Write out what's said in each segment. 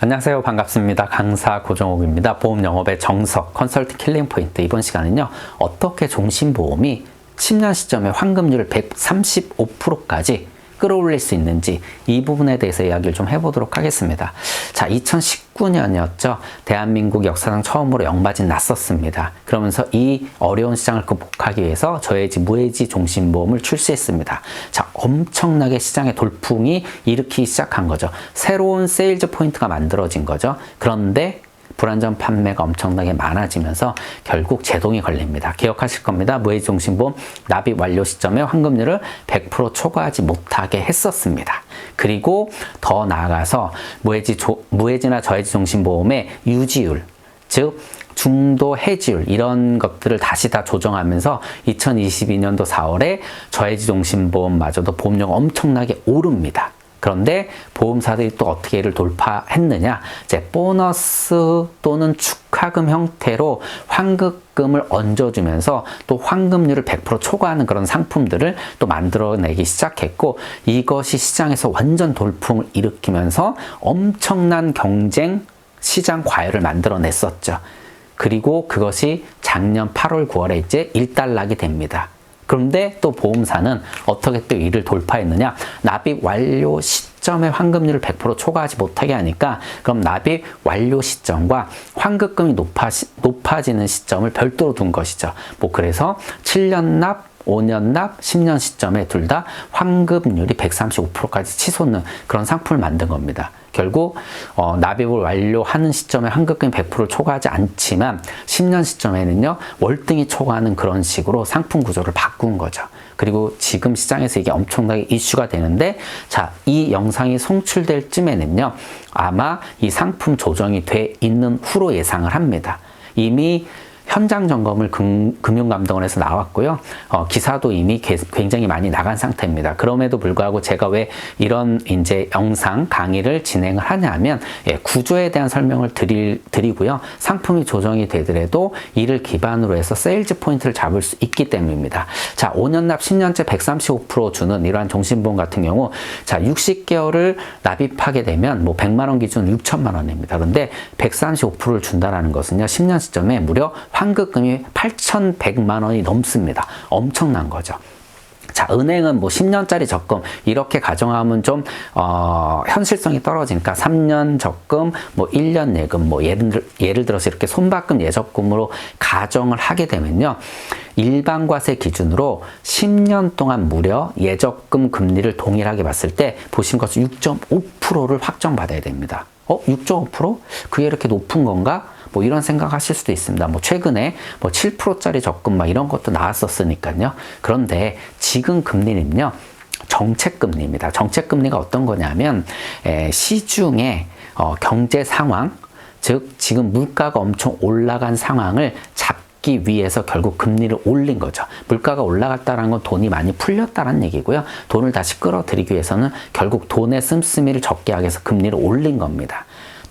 안녕하세요. 반갑습니다. 강사 고정옥입니다. 보험 영업의 정석 컨설팅 킬링 포인트. 이번 시간은요. 어떻게 종신보험이 10년 시점에 환급률을 135%까지 끌어올릴 수 있는지 이 부분에 대해서 이야기를 좀 해보도록 하겠습니다. 자, 2019년이었죠. 대한민국 역사상 처음으로 영바진 났었습니다. 그러면서 이 어려운 시장을 극복하기 위해서 저해지 무해지 종신보험을 출시했습니다. 자, 엄청나게 시장의 돌풍이 일으키기 시작한 거죠. 새로운 세일즈 포인트가 만들어진 거죠. 그런데 불안전 판매가 엄청나게 많아지면서 결국 제동이 걸립니다. 기억하실 겁니다. 무해종신보험 납입 완료 시점에 환급률을 100% 초과하지 못하게 했었습니다. 그리고 더 나아가서 무해지 조, 무해지나 저해지 종신보험의 유지율, 즉 중도 해지율 이런 것들을 다시 다 조정하면서 2022년도 4월에 저해지 종신보험마저도 보험료가 엄청나게 오릅니다. 그런데 보험사들이 또 어떻게 이를 돌파했느냐? 이제 보너스 또는 축하금 형태로 환급금을 얹어주면서 또 환급률을 100% 초과하는 그런 상품들을 또 만들어내기 시작했고 이것이 시장에서 완전 돌풍을 일으키면서 엄청난 경쟁 시장 과열을 만들어냈었죠. 그리고 그것이 작년 8월, 9월에 이제 일단락이 됩니다. 그런데 또 보험사는 어떻게 또 이를 돌파했느냐? 납입 완료 시점에 환급률을 100% 초과하지 못하게 하니까 그럼 납입 완료 시점과 환급금이 높아지, 높아지는 시점을 별도로 둔 것이죠. 뭐 그래서 7년 납 5년 납, 10년 시점에 둘 다 환급률이 135%까지 치솟는 그런 상품을 만든 겁니다. 결국 어, 납입을 완료하는 시점에 환급금이 100% 초과하지 않지만 10년 시점에는요 월등히 초과하는 그런 식으로 상품 구조를 바꾼 거죠. 그리고 지금 시장에서 이게 엄청나게 이슈가 되는데 자 이 영상이 송출될 쯤에는요 아마 이 상품 조정이 돼 있는 후로 예상을 합니다. 이미 현장 점검을 금, 금융감독원에서 나왔고요. 어, 기사도 이미 개, 굉장히 많이 나간 상태입니다. 그럼에도 불구하고 제가 왜 이런 이제 영상 강의를 진행을 하냐면 예, 구조에 대한 설명을 드릴, 드리고요. 상품이 조정이 되더라도 이를 기반으로 해서 세일즈 포인트를 잡을 수 있기 때문입니다. 자, 5년 납 10년째 135% 주는 이러한 종신보험 같은 경우 자, 60개월을 납입하게 되면 뭐 100만 원 기준 6천만 원입니다. 그런데 135%를 준다라는 것은요. 10년 시점에 무려 환급금이 8,100만 원이 넘습니다. 엄청난 거죠. 자, 은행은 뭐 10년짜리 적금 이렇게 가정하면 좀 어, 현실성이 떨어지니까 3년 적금, 뭐 1년 예금, 뭐 예를, 예를 들어서 이렇게 손바꿈 예적금으로 가정을 하게 되면요. 일반과세 기준으로 10년 동안 무려 예적금 금리를 동일하게 봤을 때 보신 것은 6.5%를 확정받아야 됩니다. 어? 6.5%? 그게 이렇게 높은 건가? 뭐 이런 생각하실 수도 있습니다. 뭐 최근에 뭐 7%짜리 적금 막 이런 것도 나왔었으니까요. 그런데 지금 금리는요. 정책금리입니다. 정책금리가 어떤 거냐면 에, 시중의 어, 경제 상황, 즉 지금 물가가 엄청 올라간 상황을 잡기 위해서 결국 금리를 올린 거죠. 물가가 올라갔다는 건 돈이 많이 풀렸다는 얘기고요. 돈을 다시 끌어들이기 위해서는 결국 돈의 씀씀이를 적게 하기 위해서 금리를 올린 겁니다.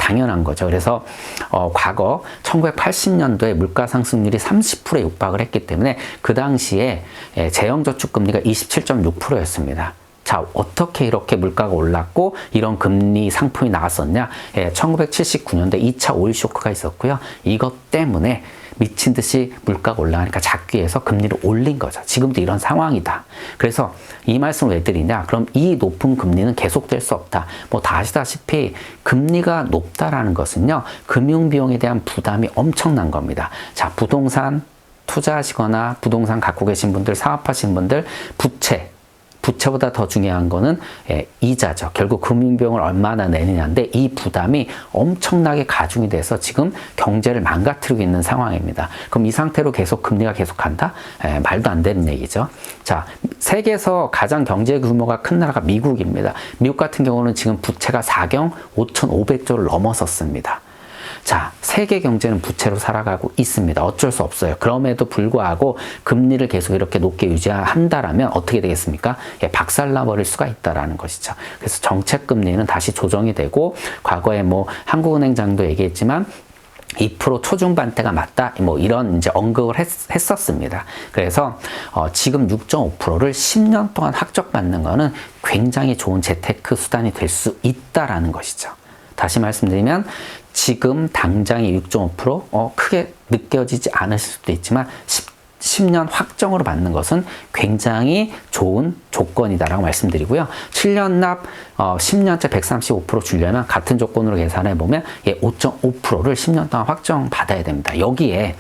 당연한 거죠. 그래서 어, 과거 1980년도에 물가 상승률이 30%에 육박을 했기 때문에 그 당시에 예, 재형저축금리가 27.6%였습니다. 자, 어떻게 이렇게 물가가 올랐고 이런 금리 상품이 나왔었냐? 예, 1979년도에 2차 오일 쇼크가 있었고요. 이것 때문에 미친 듯이 물가가 올라가니까 잡기 위해서 금리를 올린 거죠. 지금도 이런 상황이다. 그래서 이 말씀을 왜 드리냐? 그럼 이 높은 금리는 계속될 수 없다. 뭐 다 아시다시피 금리가 높다라는 것은요, 금융 비용에 대한 부담이 엄청난 겁니다. 자, 부동산 투자하시거나 부동산 갖고 계신 분들, 사업하시는 분들, 부채, 부채보다 더 중요한 거는 예, 이자죠. 결국 금융비용을 얼마나 내느냐인데 이 부담이 엄청나게 가중이 돼서 지금 경제를 망가뜨리고 있는 상황입니다. 그럼 이 상태로 계속 금리가 계속한다? 예, 말도 안 되는 얘기죠. 자, 세계에서 가장 경제 규모가 큰 나라가 미국입니다. 미국 같은 경우는 지금 부채가 4경 5,500조를 넘어섰습니다. 자, 세계 경제는 부채로 살아가고 있습니다. 어쩔 수 없어요. 그럼에도 불구하고 금리를 계속 이렇게 높게 유지한다라면 어떻게 되겠습니까? 예, 박살나 버릴 수가 있다라는 것이죠. 그래서 정책 금리는 다시 조정이 되고 과거에 뭐 한국은행장도 얘기했지만 2% 초중반대가 맞다. 뭐 이런 이제 언급을 했, 었습니다 그래서 어, 지금 6.5%를 10년 동안 확정받는 거는 굉장히 좋은 재테크 수단이 될 수 있다라는 것이죠. 다시 말씀드리면 지금 당장의 6.5% 어, 크게 느껴지지 않으실 수도 있지만 10, 10 년 확정으로 받는 것은 굉장히 좋은 조건이다라고 말씀드리고요. 7년 납 어, 10년째 135% 주려면 같은 조건으로 계산해 보면 예, 5.5%를 10년 동안 확정 받아야 됩니다. 여기에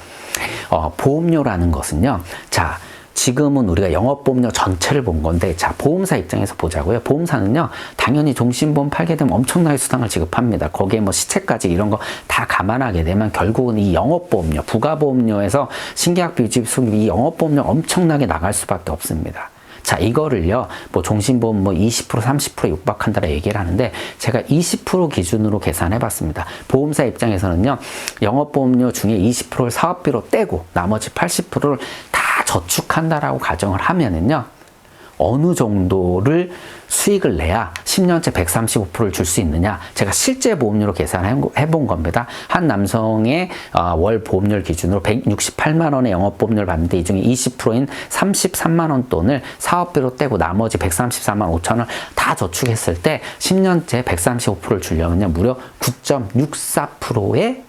어, 보험료라는 것은요. 자, 지금은 우리가 영업보험료 전체를 본 건데 자 보험사 입장에서 보자고요. 보험사는요 당연히 종신보험 팔게 되면 엄청나게 수당을 지급합니다. 거기에 뭐 시체까지 이런 거 다 감안하게 되면 결국은 이 영업보험료, 부가보험료에서 신계약 유지 수입이 이 영업보험료 엄청나게 나갈 수밖에 없습니다. 자, 이거를요, 뭐 종신보험 뭐 20%, 30% 육박한다라 얘기를 하는데 제가 20% 기준으로 계산해 봤습니다. 보험사 입장에서는요, 영업보험료 중에 20%를 사업비로 떼고 나머지 80%를 다 저축한다라고 가정을 하면은요, 어느 정도를 수익을 내야 10년째 135%를 줄 수 있느냐? 제가 실제 보험료로 계산해 본 겁니다. 한 남성의 어, 월 보험료 기준으로 168만 원의 영업 보험료를 받는데 이 중에 20%인 33만 원 돈을 사업비로 떼고 나머지 134만 5천 원 다 저축했을 때 10년째 135%를 주려면요 무려 9.64%의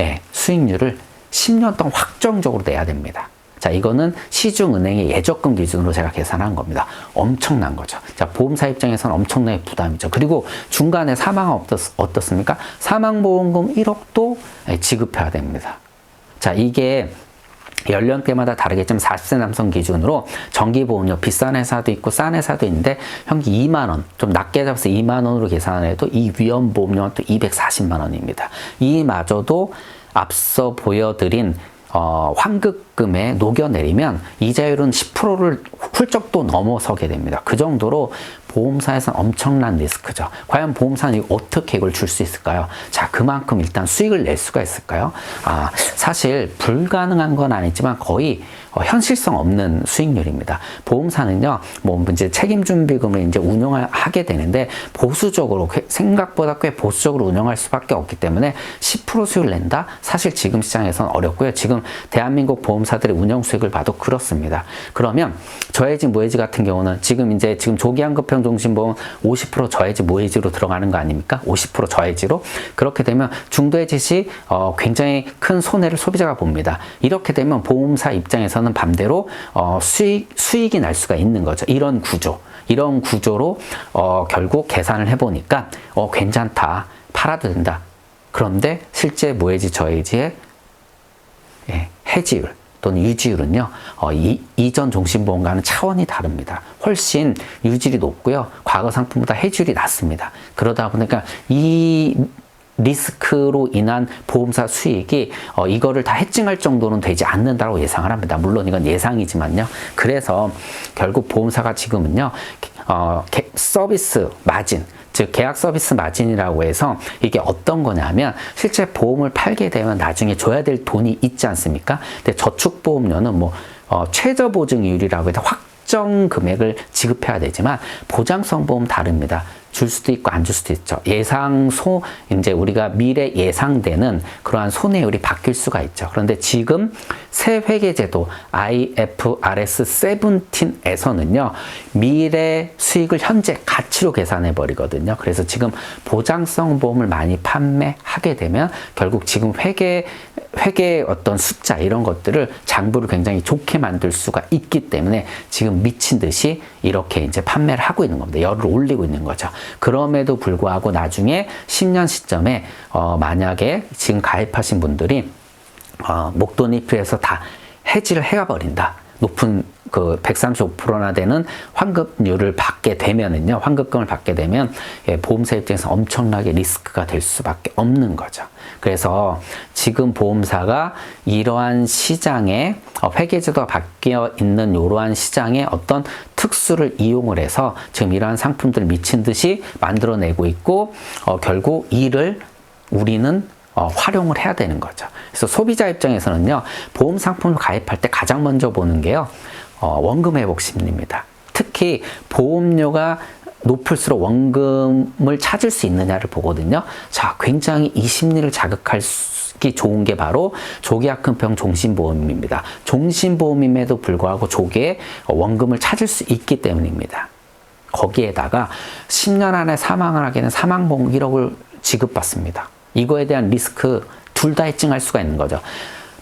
예, 수익률을 10년 동안 확정적으로 내야 됩니다. 자, 이거는 시중은행의 예적금 기준으로 제가 계산한 겁니다. 엄청난 거죠. 자, 보험사 입장에서는 엄청나게 부담이죠. 그리고 중간에 사망은 어떻, 어떻습니까? 사망보험금 1억도 지급해야 됩니다. 자, 이게 연령대마다 다르겠지만 40세 남성 기준으로 정기보험료 비싼 회사도 있고 싼 회사도 있는데 현기 2만 원, 좀 낮게 잡아서 2만 원으로 계산해도 이 위험보험료는 또 240만 원입니다. 이마저도 앞서 보여드린 어, 환급금에 녹여내리면 이자율은 10%를 훌쩍 또 넘어서게 됩니다. 그 정도로 보험사에서는 엄청난 리스크죠. 과연 보험사는 어떻게 이걸 줄 수 있을까요? 자, 그만큼 일단 수익을 낼 수가 있을까요? 아, 사실 불가능한 건 아니지만 거의 어, 현실성 없는 수익률입니다. 보험사는요, 뭐 이제 책임준비금을 이제 운영하게 되는데 보수적으로 생각보다 꽤 보수적으로 운영할 수밖에 없기 때문에 10% 수익을 낸다? 사실 지금 시장에서는 어렵고요. 지금 대한민국 보험사들의 운영 수익을 봐도 그렇습니다. 그러면 저해지 모해지 같은 경우는 지금 이제 지금 조기환급형 종신보험 50% 저해지 모해지로 들어가는 거 아닙니까? 50% 저해지로 그렇게 되면 중도해지 시 어, 굉장히 큰 손해를 소비자가 봅니다. 이렇게 되면 보험사 입장에서는 반대로 어, 수익, 수익이 날 수가 있는 거죠. 이런 구조. 이런 구조로 어, 결국 계산을 해보니까 어, 괜찮다. 팔아도 된다. 그런데 실제 모해지 저해지의 예, 해지율 또는 유지율은요, 어, 이, 이전 종신보험과는 차원이 다릅니다. 훨씬 유질이 높고요, 과거 상품보다 해지율이 낮습니다. 그러다 보니까 이 리스크로 인한 보험사 수익이 어, 이거를 다 해칭할 정도는 되지 않는다고 예상을 합니다. 물론 이건 예상이지만요. 그래서 결국 보험사가 지금은요, 어, 서비스 마진, 즉 계약 서비스 마진이라고 해서 이게 어떤 거냐면 실제 보험을 팔게 되면 나중에 줘야 될 돈이 있지 않습니까? 근데 저축보험료는 뭐 어, 최저 보증이율이라고 해서 확정 금액을 지급해야 되지만 보장성 보험 다릅니다. 줄 수도 있고 안 줄 수도 있죠. 예상소 이제 우리가 미래 예상되는 그러한 손해율이 바뀔 수가 있죠. 그런데 지금 새 회계제도 IFRS 17에서는요. 미래 수익을 현재 가치로 계산해 버리거든요. 그래서 지금 보장성 보험을 많이 판매하게 되면 결국 지금 회계 회계 어떤 숫자 이런 것들을 장부를 굉장히 좋게 만들 수가 있기 때문에 지금 미친 듯이 이렇게 이제 판매를 하고 있는 겁니다. 열을 올리고 있는 거죠. 그럼에도 불구하고 나중에 10년 시점에 어, 만약에 지금 가입하신 분들이 어, 목돈이 필요해서 다 해지를 해가 버린다. 높은 그 135%나 되는 환급률을 받게 되면은요, 환급금을 받게 되면 예, 보험사 입장에서 엄청나게 리스크가 될 수밖에 없는 거죠. 그래서 지금 보험사가 이러한 시장에 어, 회계제도가 바뀌어 있는 이러한 시장에 어떤 특수를 이용을 해서 지금 이러한 상품들을 미친 듯이 만들어내고 있고 어, 결국 이를 우리는 어, 활용을 해야 되는 거죠. 그래서 소비자 입장에서는요, 보험 상품을 가입할 때 가장 먼저 보는 게요, 어, 원금 회복 심리입니다. 특히 보험료가 높을수록 원금을 찾을 수 있느냐를 보거든요. 자, 굉장히 이 심리를 자극할 기 좋은 게 바로 조기약금병 종신보험입니다. 종신보험임에도 불구하고 조기에 원금을 찾을 수 있기 때문입니다. 거기에다가 10년 안에 사망을 하게 는 사망보험 1억을 지급받습니다. 이거에 대한 리스크 둘 다 해칭할 수가 있는 거죠.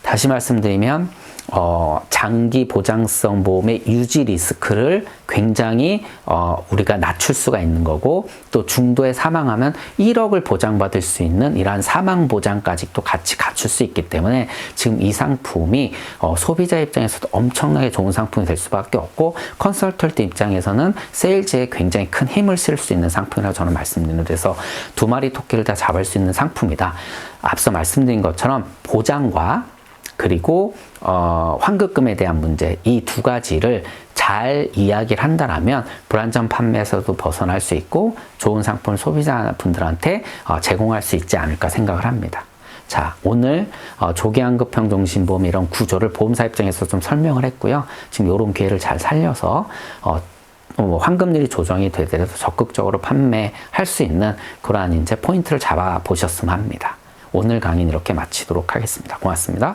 다시 말씀드리면 어, 장기 보장성 보험의 유지 리스크를 굉장히 어, 우리가 낮출 수가 있는 거고 또 중도에 사망하면 1억을 보장받을 수 있는 이러한 사망 보장까지 또 같이 갖출 수 있기 때문에 지금 이 상품이 어, 소비자 입장에서도 엄청나게 좋은 상품이 될 수밖에 없고 컨설턴트 입장에서는 세일즈에 굉장히 큰 힘을 쓸 수 있는 상품이라고 저는 말씀드리는 데서 두 마리 토끼를 다 잡을 수 있는 상품이다. 앞서 말씀드린 것처럼 보장과 그리고 어, 환급금에 대한 문제 이 두 가지를 잘 이야기를 한다라면 불안전 판매에서도 벗어날 수 있고 좋은 상품을 소비자분들한테 어, 제공할 수 있지 않을까 생각을 합니다. 자, 오늘 어, 조기환급형 종신보험 이런 구조를 보험사 입장에서 좀 설명을 했고요. 지금 이런 기회를 잘 살려서 어, 어, 환급률이 조정이 되더라도 적극적으로 판매할 수 있는 그러한 이제 포인트를 잡아 보셨으면 합니다. 오늘 강의는 이렇게 마치도록 하겠습니다. 고맙습니다.